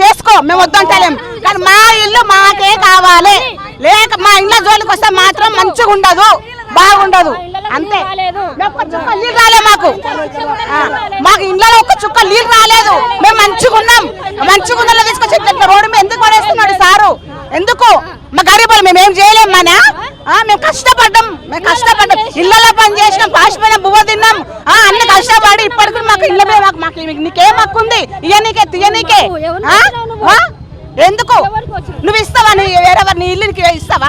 చేసుకో మేము వద్దంటలేం కానీ మా ఇల్లు మాకే కావాలి. లేక మా ఇంట్లో జోలికి వస్తే మాత్రం మంచిగా ఉండదు బాగుండదు. అంతే. చుక్క నీళ్ళు రాలే మాకు. మాకు ఇంట్లో ఒక్క చుక్క నీళ్ళు రాలేదు. మేము మంచిగా ఉన్నాం. మంచిగా ఉన్న తీసుకొచ్చి రోడ్డు మీద ఎందుకు పడేస్తున్నాడు సారు? ఎందుకు? మా గరీబులు మేము ఏం చేయలేం మన? మేము కష్టపడ్డాం. మేము కష్టపడ్డాం. ఇళ్ళలో పని చేసినాం పాసిపోయిన బువ్వ తిన్నాం. కష్టపడి ఇప్పటికి మాకు ఇళ్ళ మీద మాకు మాకు నీకేం హక్కు ఉంది? ఇయ్యనీకే తీయనీకే? ఎందుకు? నువ్వు ఇస్తావా? నీ వేరే నీ ఇల్లుకి ఇస్తావా?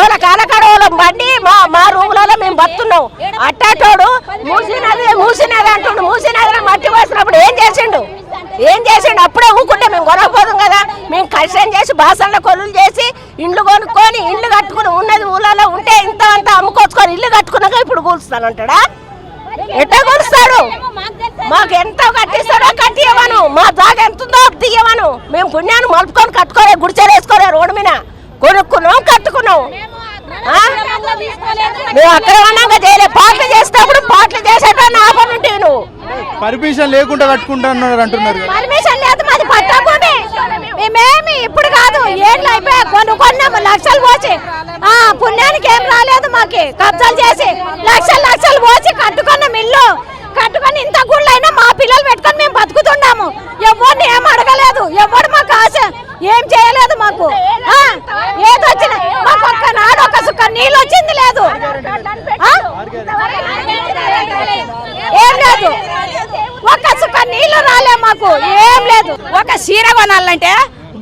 ఓల కాలకడవలం బండి మా మా రూములలో మేము బతున్నాం. అట్టాటోడు మూసినది మూసినది అంటుండు. మూసినది మట్టి పోసినప్పుడు ఏం చేసిండు? ఏం చేసిండు? అప్పుడే ఊకుంటే మేము కొనకపోదాం కదా. మేము కష్టం చేసి బాసన్ల కొలులు చేసి ఇండ్లు కొనుక్కొని ఇల్లు కట్టుకుని ఉన్నది ఊళ్ళలో ఉంటే ఇంత అంత అమ్ముకొచ్చుకొని ఇల్లు కట్టుకున్నాక ఇప్పుడు కూలుస్తానంటాడా? ఎట్ట కూలుస్తాడు మాకు ఎంతో కట్టిస్తాడో కట్టియవను మా జాగ ఎంత ఉందో తీయవను మేము పుణ్యాన్ని మలుపుకొని కట్టుకోలే గుడిచెలు వేసుకోలే రోడ్డు మీద. కొనుక్కున్నాం కట్టుకున్నాం? మేము అక్కడ ఉన్నాక చేయలే పాటలు పర్మిషన్ లేకుండా కట్టుకుంటున్నారు అంటున్నారు పర్మిషన్ లేదు మాది పట్టభూమి. మేమేమి ఇప్పుడు కాదు ఏళ్ళు అయిపోయా కొన్ని కొన్నాము లక్షలు పోసి. ఆ పుణ్యానికి ఏం రాలేదు మాకి కబ్జాలు చేసి. లక్షలు లక్షలు పోసి కట్టుకున్నాం ఇల్లు. కట్టుకొని ఇంత గుళ్ళైనా మా పిల్లలు పెట్టుకొని మేము బతుకుతున్నాము. ఎవరిని ఏం అడగలేదు ఎవరు మాకు ఆశ? ఏం చేయలేదు మాకు ఆ, ఏది వచ్చిన మాకు ఒక్క నాడు ఒక సుక్క నీళ్ళు వచ్చింది లేదు ఆ? ఏం లేదు ఒక్క సుక్క నీళ్ళు రాలే మాకు. ఏం లేదు. ఒక చీర కొనాలంటే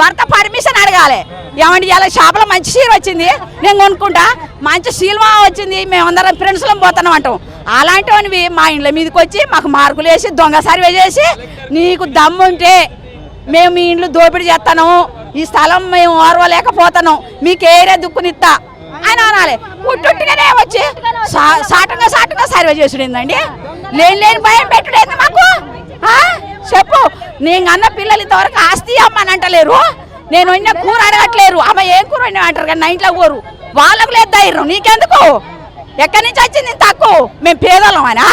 భర్త పర్మిషన్ అడగాలి. ఏమంటే ఇలా షాపులో మంచి చీర వచ్చింది నేను కొనుక్కుంటా. మంచి శీల్వా వచ్చింది మేమందరం ఫ్రెండ్స్లో పోతున్నాం అంటాం. అలాంటివనివి మా ఇండ్ల మీదకి వచ్చి మాకు మార్కులు వేసి దొంగ సర్వే చేసి నీకు దమ్ముంటే మేము మీ ఇండ్లు దోపిడీ చేస్తాను ఈ స్థలం మేము ఓర్వలేకపోతాను మీకు ఏరే దుక్కునిత్తా. అని అనాలి. పుట్టుట్టుగానే వచ్చి సా- సాటంగా సాటంగా సర్వే లేని లేని భయం పెట్టుడేంది మాకు? చెప్పు. నేను అన్న పిల్లలు ఇంతవరకు ఆస్తి అమ్మని అంటలేరు? నేను వండిన కూర అడగట్లేరు. అమ్మ ఏం కూర వండినా అంటారు కానీ నా ఇంట్లో కూరు వాళ్ళకు లేదు ధైర్యం. నీకెందుకు? ఎక్కడి నుంచి వచ్చింది తక్కువ మేము పేదలం అనా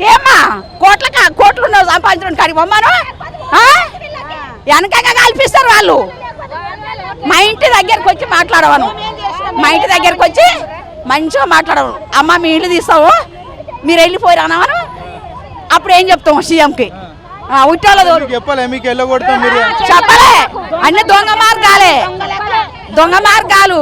ఏమ్మా? కోట్ల కోట్లు ఉన్నావు సంపాదించడం కాడికి బొమ్మను వెనకగా కల్పిస్తారు వాళ్ళు. మా ఇంటి దగ్గరకు వచ్చి మాట్లాడవను. మా ఇంటి దగ్గరకు వచ్చి మంచిగా మాట్లాడవను. అమ్మ మీ ఇల్లు తీస్తావు? మీరు వెళ్ళిపోయారు అనవను అప్పుడు ఏం చెప్తాం సీఎంకి? ఉట్టాల మీకు చెప్పాలి మీకు వెళ్ళగొడతాం మీరు చెప్పలే. అన్ని దొంగ మార్గాలే. దొంగ మార్గాలు.